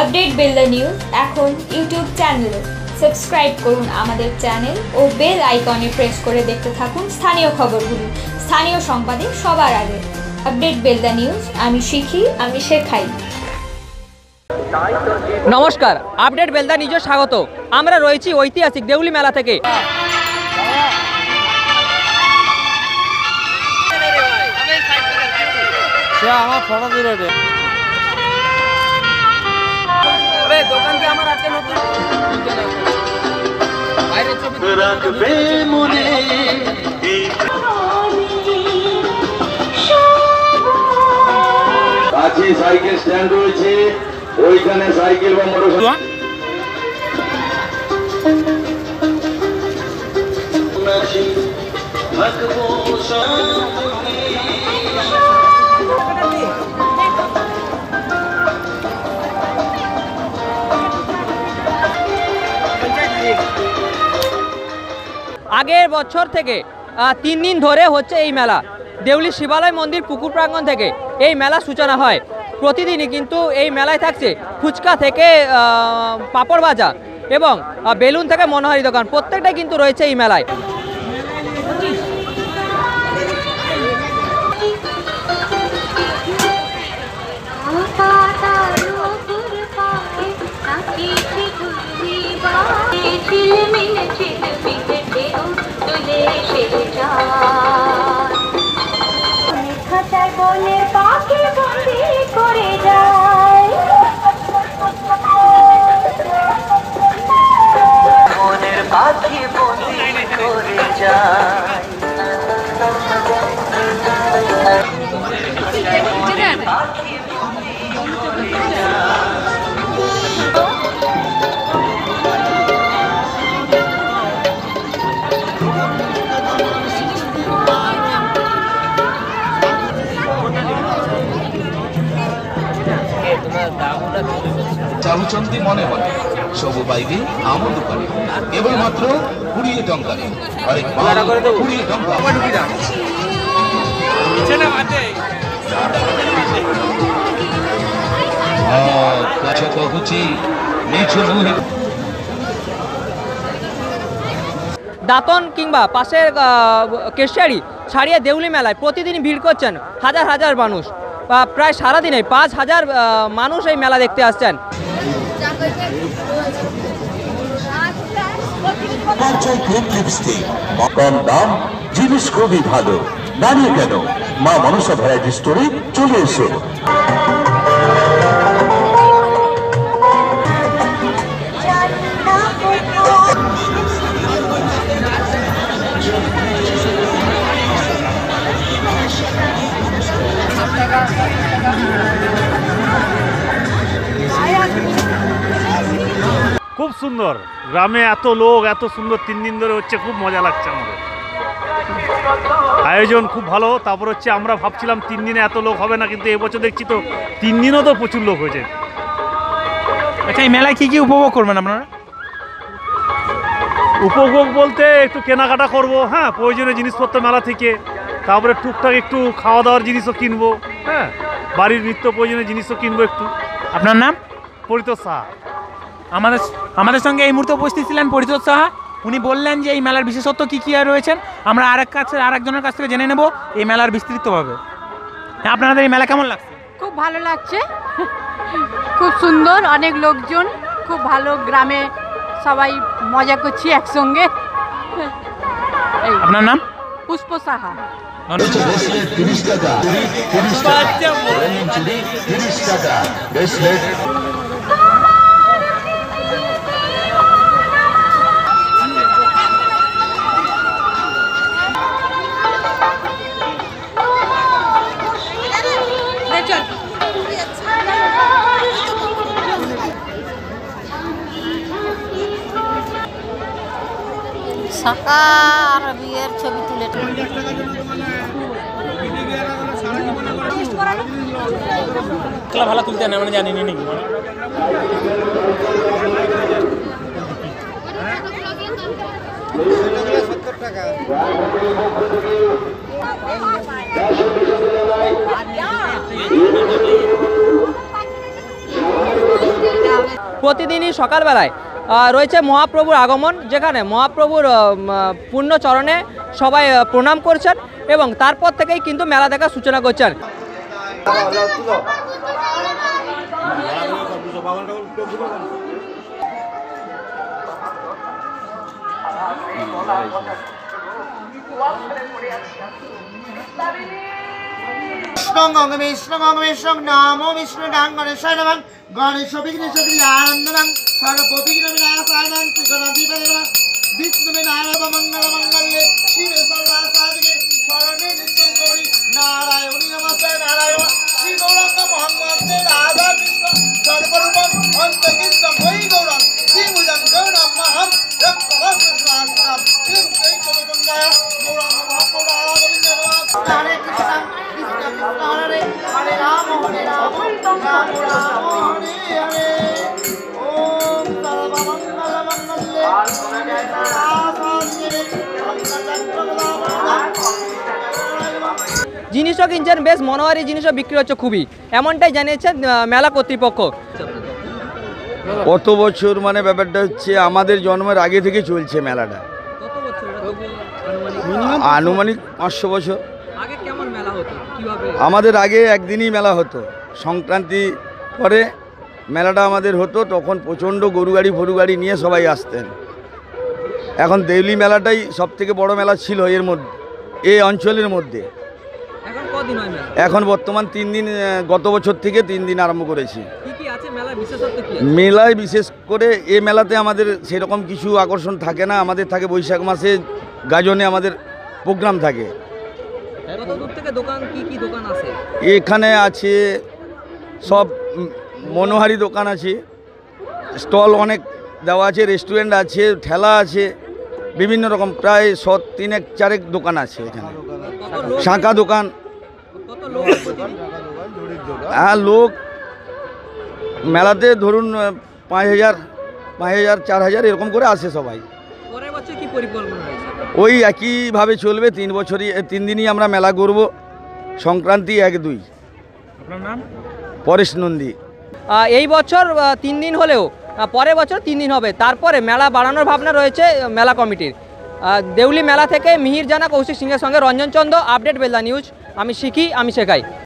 Update Belda news এখন YouTube চ্যানেলে subscribe করুন আমাদের চ্যানেল ও বেল আইকনে প্রেস করে দেখতে থাকুন স্থানীয় খবরগুলি। স্থানীয় সংবাদে সবার আগে। আপডেট বেল বেলদা নিউজ আমি শিখি আমি শেখাই। নমস্কার আপডেট বেলদা নিজ স্বাগত। আমরা রয়েছি ঐতিহাসিক দেউলি মেলা থেকে। আমার ফটো দিলে রে আমার আজকে নতুন রাখবে মনে। কাছে সাইকেল স্ট্যান্ড রয়েছে ওইখানে সাইকেল বা মোটর নাচি থাকব আগের বছর থেকে তিন দিন ধরে হচ্ছে এই মেলা। দেউলি শিবালয় মন্দির পুকুর প্রাঙ্গণ থেকে এই মেলা সূচনা হয়। প্রতিদিনই কিন্তু এই মেলায় থাকছে ফুচকা থেকে পাপড় ভাজা এবং বেলুন থেকে মনোহারি দোকান। প্রত্যেকটাই কিন্তু রয়েছে এই মেলায়। ચાલુ ચમતી મને બને সবু পাইবে আমার দোকানে কেবলমাত্র টঙ্কারে। টঙ্কা। দাতন কিংবা পাশের কেশারি ছাড়িয়ে দেউলি মেলায় প্রতিদিন ভিড় করছেন হাজার হাজার মানুষ। প্রায় সারাদিনে পাঁচ হাজার মানুষ এই মেলা দেখতে আসছেন। কম দাম জিনিস খুবই ভালো। দাঁড়িয়ে কেন? মা মনসা ভ্যারাইটি স্টোরে চলে এসো। খুব সুন্দর। গ্রামে এত লোক এত সুন্দর তিন দিন ধরে হচ্ছে খুব মজা লাগছে আমাদের। আয়োজন খুব ভালো। তারপর হচ্ছে আমরা ভাবছিলাম তিন দিনে এত লোক হবে না কিন্তু এবছর দেখছি তো তিন দিনও তো প্রচুর লোক হয়েছে। আচ্ছা এই মেলায় কী কী উপভোগ করবেন আপনারা? উপভোগ বলতে একটু কেনাকাটা করব হ্যাঁ প্রয়োজনীয় জিনিসপত্র মেলা থেকে। তারপরে টুকটাক একটু খাওয়া দাওয়ার জিনিসও কিনবো হ্যাঁ বাড়ির নিত্য প্রয়োজনীয় জিনিসও কিনবো একটু। আপনার নাম? পরিতোষ সাহা। আমাদের আমাদের সঙ্গে এই মুহূর্তে উপস্থিত ছিলেন পরিতোষ সাহা। উনি বললেন যে এই মেলার বিশেষত্ব কী কী রয়েছেন। আমরা আরেক কাছে আরেকজনের কাছ থেকে জেনে নেব এই মেলার বিস্তৃতভাবে। হ্যাঁ, আপনাদের এই মেলা কেমন লাগছে? খুব ভালো লাগছে। খুব সুন্দর অনেক লোকজন খুব ভালো গ্রামে সবাই মজা করছি একসঙ্গে। আপনার নাম? পুষ্প সাহা। ব্রেসলেট তিরিশ টাকা তিরিশ টাকা রঙিন চুড়ি তিরিশ টাকা ব্রেসলেট সাকা আর বিয়ের ছবি তুলে ভালো তুলতে না মানে জানি নাকি? টাকা প্রতিদিনই সকালবেলায় রয়েছে মহাপ্রভুর আগমন, যেখানে মহাপ্রভুর পূর্ণ চরণে সবাই প্রণাম করছেন এবং তারপর থেকেই কিন্তু মেলা দেখার সূচনা করছেন। বিষ্ণু বিষ্ণু বিষ্ণু নাম বিষ্ণু নাম গণেশ নমঃ গণেশ বিঘ্নেশ আনন্দং সর্ববিঘ্ন বিনাশানং ত্রিগণাধিপতি নমঃ বিষ্ণু নারায়ণ মঙ্গল মঙ্গলে শিবে সর্বা সাধিকে শরণে নারায়ণী নমস্তে নারায়ণ শ্রী গৌরঙ্গ মোহাম্মদ রাধা কৃষ্ণ সর্বরূপম জিনিসও কিনছেন বেশ মনোহারি জিনিসও বিক্রি হচ্ছে খুবই। এমনটাই জানিয়েছেন মেলা কর্তৃপক্ষ। কত বছর মানে ব্যাপারটা হচ্ছে আমাদের জন্মের আগে থেকে চলছে মেলাটা। আনুমানিক পাঁচশো বছর। মেলা আমাদের আগে একদিনই মেলা হতো। সংক্রান্তি পরে মেলাটা আমাদের হতো তখন প্রচণ্ড গরু গাড়ি ফরু গাড়ি নিয়ে সবাই আসতেন। এখন দেউলি মেলাটাই সব থেকে বড় মেলা ছিল এর মধ্যে এই অঞ্চলের মধ্যে এখন কদিন হয় মেলা এখন বর্তমান তিন দিন গত বছর থেকে তিন দিন আরম্ভ করেছি। মেলায় বিশেষ করে এ মেলাতে আমাদের সেরকম কিছু আকর্ষণ থাকে না। আমাদের থাকে বৈশাখ মাসে গাজনে আমাদের প্রোগ্রাম থাকে। এখানে আছে সব মনোহারি দোকান আছে। স্টল অনেক দেওয়া আছে রেস্টুরেন্ট আছে ঠেলা আছে বিভিন্ন রকম। প্রায় শ তিনেক চারেক দোকান আছে এখানে। শাঁখা দোকান। হ্যাঁ লোক মেলাতে ধরুন পাঁচ হাজার পাঁচ হাজার চার হাজার এরকম করে আসে সবাই। ওই একইভাবে চলবে তিন বছরই তিন দিনই আমরা মেলা করব সংক্রান্তি এক দুই। পরেশ নন্দী। এই বছর তিন দিন হলেও পরের বছর তিন দিন হবে। তারপরে মেলা বাড়ানোর ভাবনা রয়েছে মেলা কমিটির। দেউলি মেলা থেকে মিহির জানা কৌশিক সিংহের সঙ্গে রঞ্জন চন্দ্র আপডেট বেলা নিউজ। আমি শিখি আমি শেখাই।